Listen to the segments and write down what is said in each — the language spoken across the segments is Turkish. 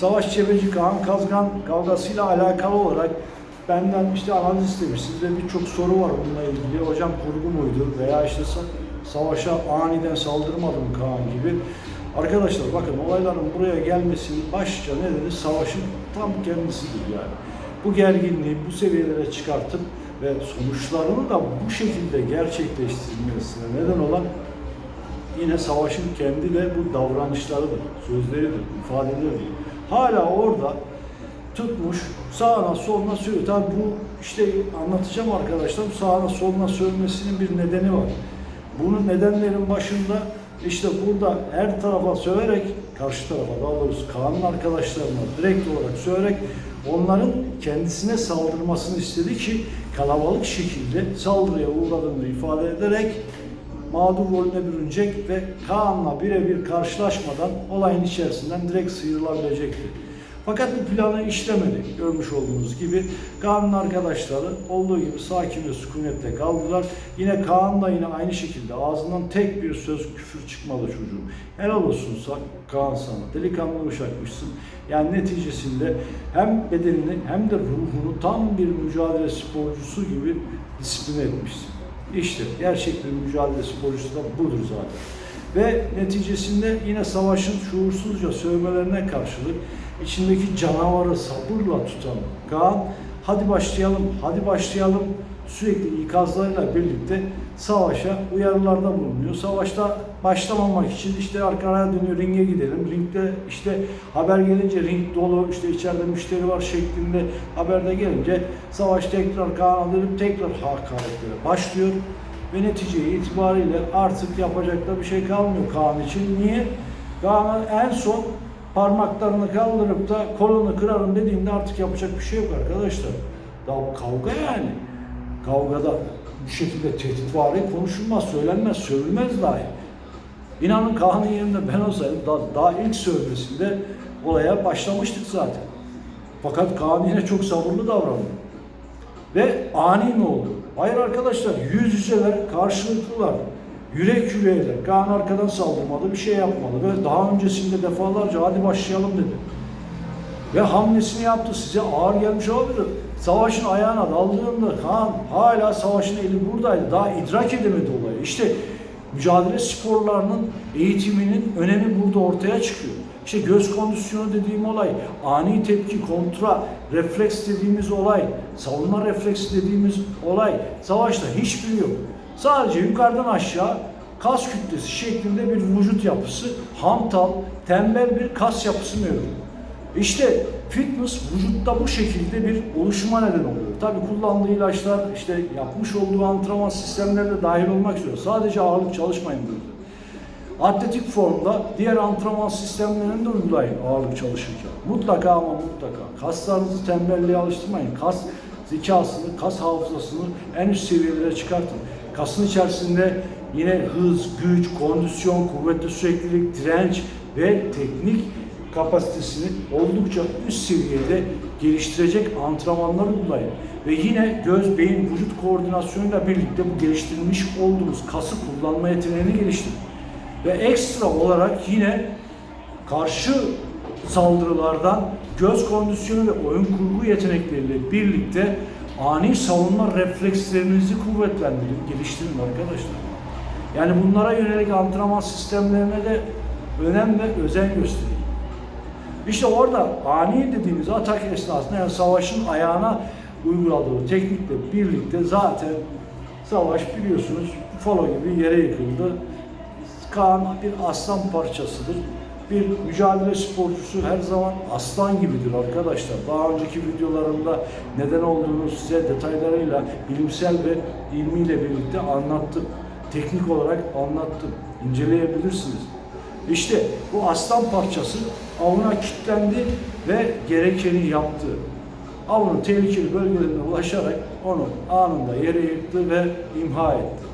Savaş Çebeci Kaan Kazgan kavgasıyla alakalı olarak benden işte analiz istemiş. Sizde birçok soru var bununla ilgili. Hocam kurgu muydu veya işte sa- savaşa aniden saldırmadı mı Kaan gibi. Arkadaşlar bakın olayların buraya gelmesinin başlıca nedeni savaşın tam kendisidir yani. Bu gerginliği bu seviyelere çıkartıp ve sonuçlarını da bu şekilde gerçekleştirilmesine neden olan yine savaşın kendi ve bu davranışlarıdır, sözleridir, ifadeleridir. Hala orada tutmuş sağına soluna sürüyor. Tabi bu işte anlatacağım arkadaşlar sağına soluna sövmesinin bir nedeni var. Bunun nedenlerin başında işte burada her tarafa söverek, karşı tarafa daha doğrusu Kaan'ın arkadaşlarına direkt olarak söverek onların kendisine saldırmasını istedi ki kalabalık şekilde saldırıya uğradığını ifade ederek mağdur rolüne bürünecek ve Kaan'la birebir karşılaşmadan olayın içerisinden direkt sıyrılabilecekti. Fakat bu planı işlemedi. Görmüş olduğunuz gibi Kaan'ın arkadaşları olduğu gibi sakin ve sükunetle kaldılar. Yine Kaan da yine aynı şekilde ağzından tek bir söz küfür çıkmadı çocuğum. Helal olsun Kaan sana. Delikanlı uşakmışsın. Yani neticesinde hem bedenini hem de ruhunu tam bir mücadele sporcusu gibi disipline etmişsin. İşte gerçek bir mücadele sporcusu da budur zaten. Ve neticesinde yine savaşın şuursuzca sövmelerine karşılık içindeki canavarı sabırla tutan Kaan hadi başlayalım, hadi başlayalım sürekli ikazlarıyla birlikte savaşa uyarılarda bulunuyor. Savaşta başlamamak için işte arkaya dönüyor ringe gidelim. Ringde işte haber gelince ring dolu işte içeride müşteri var şeklinde haberde gelince savaş tekrar Kaan'a dönüp tekrar hakaretlere başlıyor. Ve netice itibariyle artık yapacak da bir şey kalmıyor Kaan için. Niye? Kaan'a en son parmaklarını kaldırıp da kolunu kırarım dediğinde artık yapacak bir şey yok arkadaşlar. Daha kavga yani. Kavgada bu şekilde tehditvari konuşulmaz, söylenmez, sövülmez dahi. İnanın Kaan'ın yerinde ben olsaydım daha, daha ilk sövmesinde olaya başlamıştık zaten. Fakat Kaan yine çok sabırlı davrandı. Ve ani mi oldu? Hayır arkadaşlar yüz yüzeler karşılıklılar. Yürek yüreğeler. Kaan arkadan saldırmadı, bir şey yapmadı. Ve daha öncesinde defalarca hadi başlayalım dedi. Ve hamlesini yaptı. Size ağır gelmiş olabilir. Savaşın ayağına daldığında Kaan hala savaşın eli buradaydı. Daha idrak edemedi olayı. İşte mücadele sporlarının eğitiminin önemi burada ortaya çıkıyor. İşte göz kondisyonu dediğim olay, ani tepki, kontra, refleks dediğimiz olay, savunma refleksi dediğimiz olay savaşta hiçbiri yok. Sadece yukarıdan aşağı kas kütlesi şeklinde bir vücut yapısı, hantal, tembel bir kas yapısı mevcut. İşte fitness vücutta bu şekilde bir oluşuma neden oluyor. Tabii kullandığı ilaçlar, işte yapmış olduğu antrenman sistemleri de dahil olmak üzere. Sadece ağırlık çalışmayın burada. Atletik formda diğer antrenman sistemlerini de uygulayın ağırlık çalışırken. Mutlaka ama mutlaka. Kaslarınızı tembelliğe alıştırmayın. Kas zekasını, kas hafızasını en üst seviyelere çıkartın. Kasın içerisinde yine hız, güç, kondisyon, kuvvetli süreklilik, direnç ve teknik kapasitesini oldukça üst seviyede geliştirecek antrenmanlar uygulayın. Ve yine göz, beyin, vücut koordinasyonuyla birlikte bu geliştirilmiş olduğunuz kası kullanma yeteneğini geliştirin. Ve ekstra olarak yine karşı saldırılardan göz kondisyonu ve oyun kurgu yetenekleriyle birlikte ani savunma reflekslerinizi kuvvetlendirin, geliştirin arkadaşlar. Yani bunlara yönelik antrenman sistemlerine de önem ve özen gösterin. İşte orada ani dediğimiz atak esnasında yani savaşın ayağına uyguladığı teknikle birlikte zaten savaş biliyorsunuz falo gibi yere yıkıldı. Kaan bir aslan parçasıdır. Bir mücadele sporcusu her zaman aslan gibidir arkadaşlar. Daha önceki videolarımda neden olduğunu size detaylarıyla, bilimsel ve ilmiyle birlikte anlattım. Teknik olarak anlattım. İnceleyebilirsiniz. İşte bu aslan parçası avına kilitlendi ve gerekeni yaptı. Avının tehlikeli bölgelerine ulaşarak onu anında yere yıktı ve imha etti.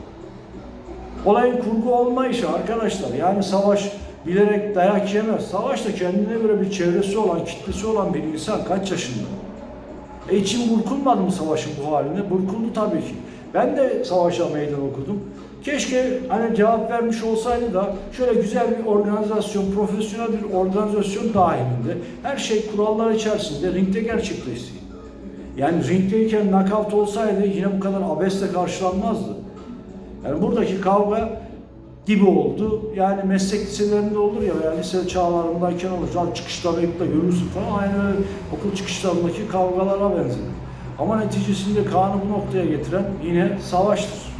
Olayın kurgu olma işi arkadaşlar. Yani savaş bilerek dayak yemez. Savaş da kendine göre bir çevresi olan, kitlesi olan bir insan kaç yaşında? E için burkulmadı mı savaşın bu haline? Burkuldu tabii ki. Ben de savaşa meydan okudum. Keşke hani cevap vermiş olsaydı da şöyle güzel bir organizasyon, profesyonel bir organizasyon dahilinde her şey kurallar içerisinde ringde gerçekleşti. Yani ringdeyken knockout olsaydı yine bu kadar abesle karşılanmazdı. Yani buradaki kavga gibi oldu. Yani meslek liselerinde olur ya veya lise çağlarındayken olur. Zaten çıkışta bekle görürsün falan. Aynı öyle okul çıkışlarındaki kavgalara benzer. Ama neticesinde Kaan'ı bu noktaya getiren yine savaştır.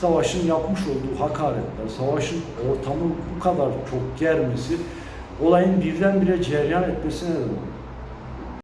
Savaşın yapmış olduğu hakaretler, savaşın ortamı bu kadar çok germesi, olayın birdenbire cereyan etmesine neden oldu.